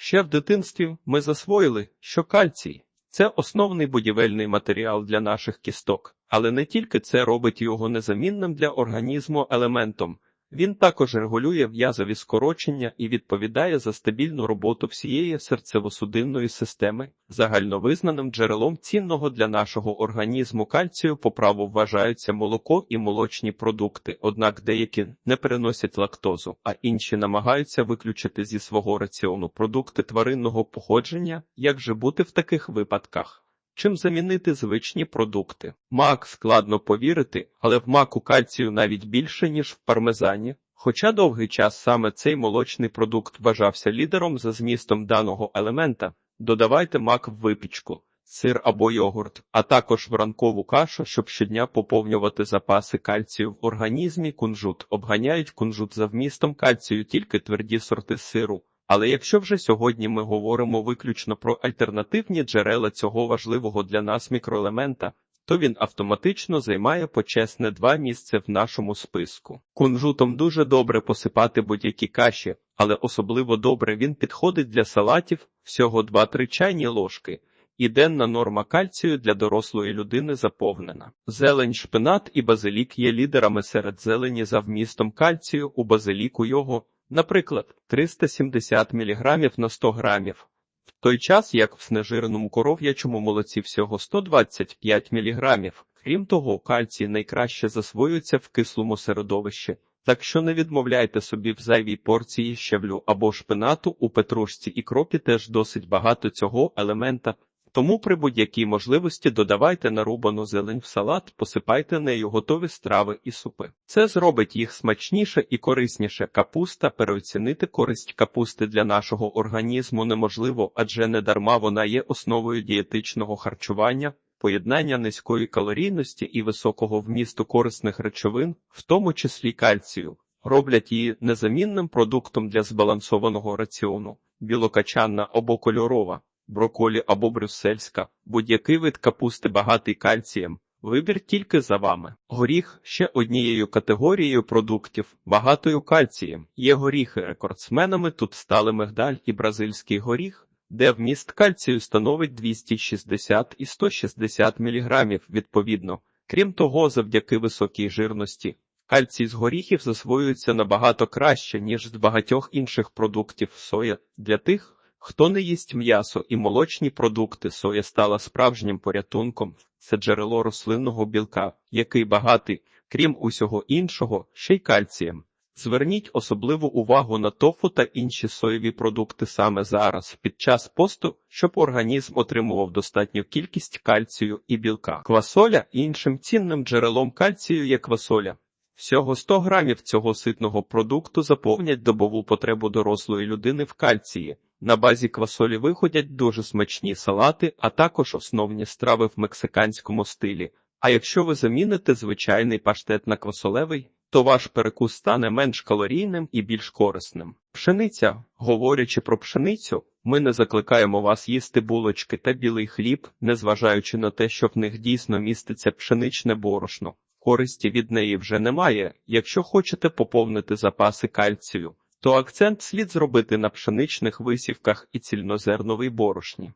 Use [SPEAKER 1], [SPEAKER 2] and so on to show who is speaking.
[SPEAKER 1] Ще в дитинстві ми засвоїли, що кальцій це основний будівельний матеріал для наших кісток, але не тільки це робить його незамінним для організму елементом. Він також регулює в'язові скорочення і відповідає за стабільну роботу всієї серцево-судинної системи. Загальновизнаним джерелом цінного для нашого організму кальцію по праву вважаються молоко і молочні продукти, однак деякі не переносять лактозу, а інші намагаються виключити зі свого раціону продукти тваринного походження. Як же бути в таких випадках? Чим замінити звичні продукти? Мак складно повірити, але в маку кальцію навіть більше, ніж в пармезані. Хоча довгий час саме цей молочний продукт вважався лідером за змістом даного елемента, додавайте мак в випічку, сир або йогурт, а також в ранкову кашу, щоб щодня поповнювати запаси кальцію в організмі. Кунжут обганяють кунжут за вмістом кальцію тільки тверді сорти сиру. Але якщо вже сьогодні ми говоримо виключно про альтернативні джерела цього важливого для нас мікроелемента, то він автоматично займає почесне два місце в нашому списку. Кунжутом дуже добре посипати будь-які каші, але особливо добре він підходить для салатів всього 2-3 чайні ложки. І денна норма кальцію для дорослої людини заповнена. Зелень, шпинат і базилік є лідерами серед зелені за вмістом кальцію у базиліку його Наприклад, 370 мг на 100 грамів, в той час як в снежирному коров'ячому молоці всього 125 мг. Крім того, кальцій найкраще засвоюється в кислому середовищі, так що не відмовляйте собі в зайвій порції щавлю або шпинату у петрушці і кропі теж досить багато цього елемента. Тому при будь-якій можливості додавайте нарубану зелень в салат, посипайте нею готові страви і супи. Це зробить їх смачніше і корисніше. Капуста переоцінити користь капусти для нашого організму неможливо, адже недарма вона є основою дієтичного харчування. Поєднання низької калорійності і високого вмісту корисних речовин, в тому числі кальцію, роблять її незамінним продуктом для збалансованого раціону, білокачанна або кольорова броколі або брюссельська, будь-який вид капусти багатий кальцієм. Вибір тільки за вами. Горіх ще однією категорією продуктів, багатою кальцієм. Є горіхи рекордсменами. Тут стали мигдаль і бразильський горіх, де вміст кальцію становить 260 і 160 мг відповідно. Крім того, завдяки високій жирності, кальцій з горіхів засвоюється набагато краще, ніж з багатьох інших продуктів соя для тих. Хто не їсть м'ясо і молочні продукти, соя стала справжнім порятунком. Це джерело рослинного білка, який багатий, крім усього іншого, ще й кальцієм. Зверніть особливу увагу на тофу та інші соєві продукти саме зараз, під час посту, щоб організм отримував достатню кількість кальцію і білка. Квасоля іншим цінним джерелом кальцію є квасоля. Всього 100 грамів цього ситного продукту заповнять добову потребу дорослої людини в кальції. На базі квасолі виходять дуже смачні салати, а також основні страви в мексиканському стилі. А якщо ви заміните звичайний паштет на квасолевий, то ваш перекус стане менш калорійним і більш корисним. Пшениця, говорячи про пшеницю, ми не закликаємо вас їсти булочки та білий хліб, незважаючи на те, що в них дійсно міститься пшеничне борошно. Користі від неї вже немає, якщо хочете поповнити запаси кальцію то акцент слід зробити на пшеничних висівках і цільнозерновій борошні.